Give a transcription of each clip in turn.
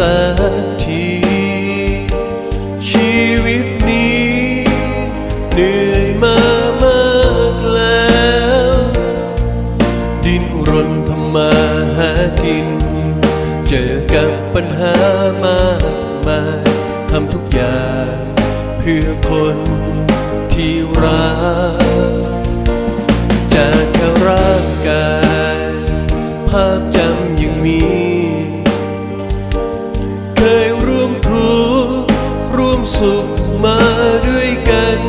สักที ชีวิตนี้เหนื่อยมามากแล้ว ดินรนทำมาหากิน เจอกับปัญหามากมายทำทุกอย่างเพื่อคนที่รักจากแค่ร่างกาย ภาพจำยังมี สุขมาด้วยกัน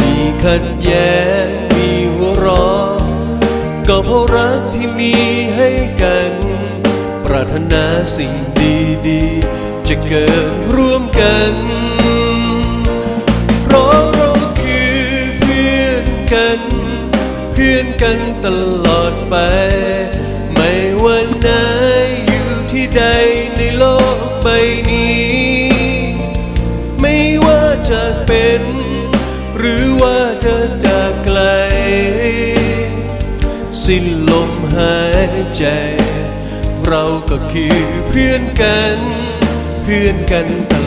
มีขัดแย้งมีหัวร้อนก็เพราะรักที่มีให้กัน ปรารถนาสิ่งดีๆ จะเกิดร่วมกันเพราะเราคือเพื่อนกัน เพื่อนกันตลอดไป ไม่ว่าไหนอยู่ที่ใด เป็น หรือว่าจะจากไกล สิ้นลมหายใจ เราก็คือเพื่อนกัน เพื่อนกันตลอด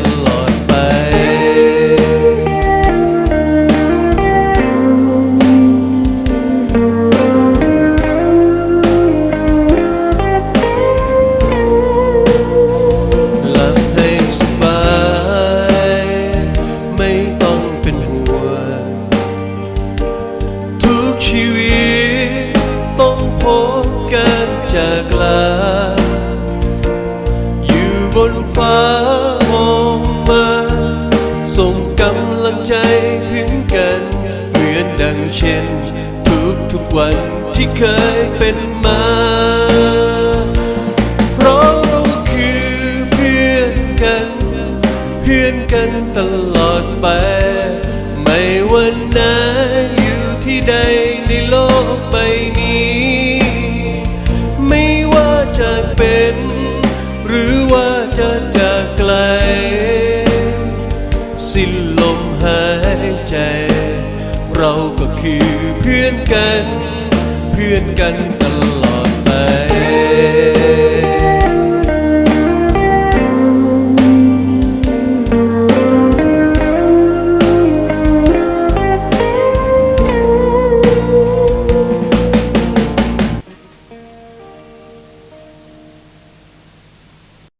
จากลา อยู่บนฟ้ามองมา ส่งกำลังใจถึงกัน เหมือนดังเช่น ทุกทุกวันที่เคยเป็นมา เพราะเราคือเพื่อนกัน เพื่อนกันตลอดไป สิ้นลมหายใจ เราก็คือเพื่อนกัน เพื่อนกันตลอดไป